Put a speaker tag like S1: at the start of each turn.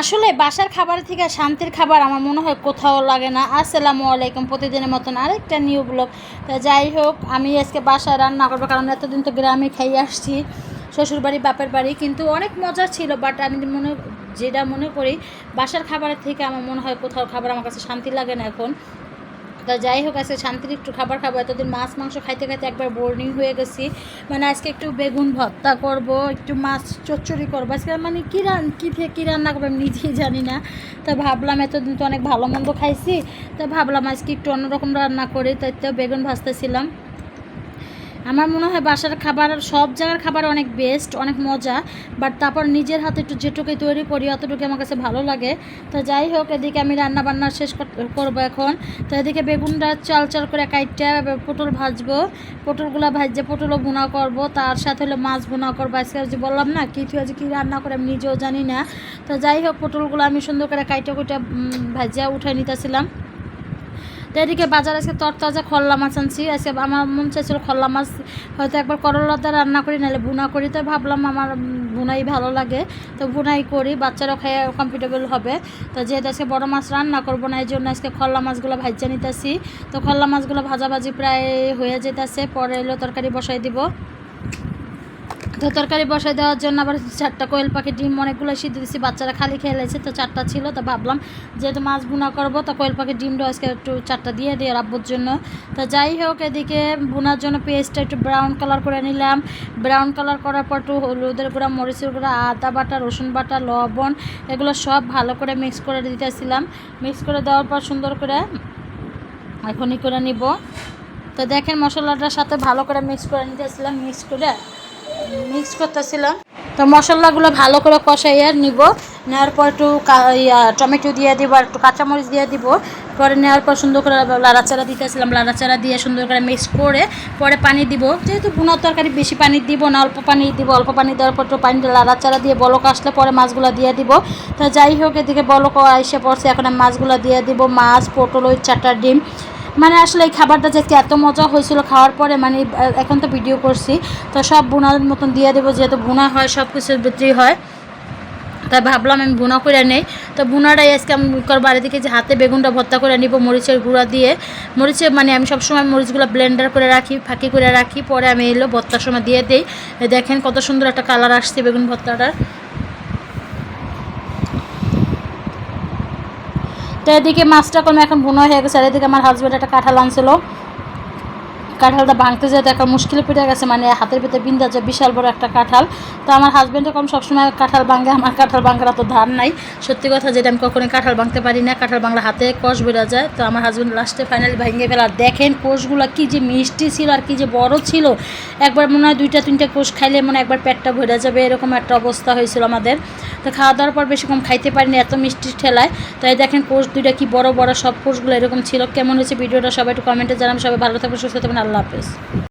S1: আসলে বাসার খাবার থেকে শান্তির খাবার আমার মনে হয় কোথাও লাগে না। আসসালামু আলাইকুম প্রতিদিনের মতন আরেকটা নিউ ব্লগ। তা যাই হোক, আমি আজকে বাসায় রান্না করব কারণ এতদিন তো গ্রামে খাইয়ে আসছি। শ্বশুরবাড়ি, বাপের বাড়ি কিন্তু অনেক মজা ছিল বাট আমি মনে, যেটা মনে করি, বাসার খাবারের থেকে আমার মনে হয় কোথাও খাবার আমার কাছে শান্তি লাগে না এখন। তা যাই হোক, আজকে শান্তির একটু খাবার খাব। এতদিন মাছ, মাংস খাইতে খাইতে একবার বোর্ডিং হয়ে গেছি। মানে আজকে একটু বেগুন ভর্তা করব, একটু মাছ চচ্চড়ি করব। আজকে মানে কী রান, কী থেকে কী রান্না করব আমি নিজেই জানি না। তা ভাবলাম এতদিন তো অনেক ভালো মন্দ খাইছি। তা ভাবলাম আজকে একটু অন্যরকম রান্না করি। তাই তো বেগুন ভাজতেছিলাম। আমার মনে হয় বাসার খাবার, সব জায়গার খাবার অনেক বেস্ট অনেক মজা বাট তারপর নিজের হাতে একটু যেটুকুই তৈরি করি অতটুকু আমার কাছে ভালো লাগে। তো যাই হোক, এদিকে আমি রান্না বান্না শেষ কর- করব এখন। তো এদিকে বেগুনটা চাল চাল করে কাইটটা পটল ভাজবো। পটলগুলো ভাজছে পটলও বোনা করব। তার সাথে হলো মাছ বোনা করব। আজকে যে বললাম না, কী আজকে কী রান্না করে আমি নিজেও জানি না। তো যাই হোক, পটলগুলো আমি সুন্দর করে কাইটে কুইটা ভাজিয়া উঠে নিতেছিলাম। এদিকে বাজার আজকে তরতাজা খল্লা মাছ আনছি। আজকে আমার মন চাইছিল খল্লা মাছ, হয়তো একবার করলাতে রান্না করি, নাহলে বুনা করি। তো ভাবলাম আমার বুনাই ভালো লাগে। তো বুনাই করি, বাচ্চারাও খেয়ে কমফর্টেবল হবে। তো যেহেতু আজকে বড় মাছ রান্না করব না এই জন্য আজকে খল্লা মাছগুলো ভাজা নিতেছি। তো খল্লা মাছগুলো ভাজাভাজি প্রায় হয়ে যেতেছে, পরে এলো তরকারি বসাই দিব। তো তরকারি বসাই দেওয়ার জন্য আবার চারটা কোয়েল পাখি, ডিম অনেকগুলো সিদ্ধ দিচ্ছি বাচ্চারা খালি খেয়ে লেছে তো চারটা ছিল, তো ভাবলাম যেহেতু মাছ ভুনা করব, তো কোয়েল পাখির ডিমটা আজকে একটু চারটা দিয়ে দিই রাব্বুর জন্য। তো যাই হোক, এদিকে বোনার জন্য পেস্টটা একটু ব্রাউন কালার করে নিলাম। ব্রাউন কালার করার পর একটু হলুদের গুঁড়া, মরিচের গুঁড়া, আদা বাটা, রসুন বাটা, লবণ, এগুলো সব ভালো করে মিক্স করে দিতেছিলাম। মিক্স করে দেওয়ার পর সুন্দর করে এখনই করে নিব। তো দেখেন মশলাটার সাথে ভালো করে মিক্স করে নিতেছিলাম মিক্স করে। মিক্স করতেছিলাম। তো মশলাগুলো ভালো করে কষাইয়া নিব। নেওয়ার পর একটু টমেটো দিয়ে দিব আর একটু কাঁচামরিচ দিয়ে দিব। পরে নেওয়ার পর সুন্দর করে লাড়াচাড়া দিতেছিলাম। লাড়াচাড়া দিয়ে সুন্দর করে মিক্স করে পরে পানি দিব। যেহেতু ভুনার তরকারি বেশি পানি দিব না, অল্প পানি দিব। অল্প পানি দেওয়ার পর একটু পানিটা লাড়াচাড়া দিয়ে বলক আসলে পরে মাছগুলো দিয়ে দিব। তা যাই হোক, এদিকে বলক এসে পড়ছে। এখন মাছগুলো দিয়ে দিব। মাছ, পটল, ওই চারটা ডিম। মানে আসলে এই খাবারটা যে এত মজা হয়েছিল খাওয়ার পরে মানে এখন তো ভিডিও করছি, তো সব বোনার মতন দিয়ে দেবো, যেহেতু বোনা হয় সব কিছুর বিক্রি হয়। তাই ভাবলাম আমি ভুনা করে নেই। তো ভুনাটাই আজকে আমি বাড়ি থেকে যে হাতে বেগুনটা ভর্তা করে নিব, মরিচের গুঁড়া দিয়ে। মরিচের মানে আমি সবসময় মরিচগুলো ব্লেন্ডার করে রাখি, ফাঁকি করে রাখি, পরে আমি এলো, ভর্তার সময় দিয়ে দিই। দেখেন কত সুন্দর একটা কালার আসছে বেগুন ভর্তাটার। তো এদিকে মাছটা কোনো এখন ভুনা হয়ে গেছে, আর এদিকে আমার হাজব্যান্ড একটা কাঁঠাল আনছিল। কাঁঠালটা ভাঙতে যেতে একটা মুশকিল পড়ে গেছে মানে হাতের ভিতরে বিন্দা যে বিশাল বড় একটা কাঁঠাল, তো আমার হাজব্যান্ড কম সবসময় কাঁঠাল ভাঙে, আমার কাঁঠাল ভাঙার তো ধার নাই। সত্যি কথা যেটা আমি কখনোই কাঁঠাল ভাঙতে পারি না, কাঁঠাল বাংলা হাতে কষ বেড়ে যায়। তো আমার হাজব্যান্ড লাস্টে ফাইনালি ভেঙে ফেলা। দেখেন কোষগুলো কি যে মিষ্টি ছিল আর কি যে বড় ছিল। একবার মনে হয় দুইটা, তিনটা কোষ খাইলে মনে একবার পেটটা ভরে যাবে, এরকম একটা অবস্থা হয়েছিল আমাদের। তো খাওয়া দাওয়ার পর বেশি কম খাইতে পারিনি, এত মিষ্টি ঠেলায়। তো এই দেখেন কোষ দুইটা কি বড় বড় সব কোষগুলো এরকম ছিল। কেমন হয়েছে ভিডিওটা সবাই একটু কমেন্টে জানাবেন। সবাই ভালো থাকবেন, সুস্থ থাকবেন। আল্লাহ হাফেজ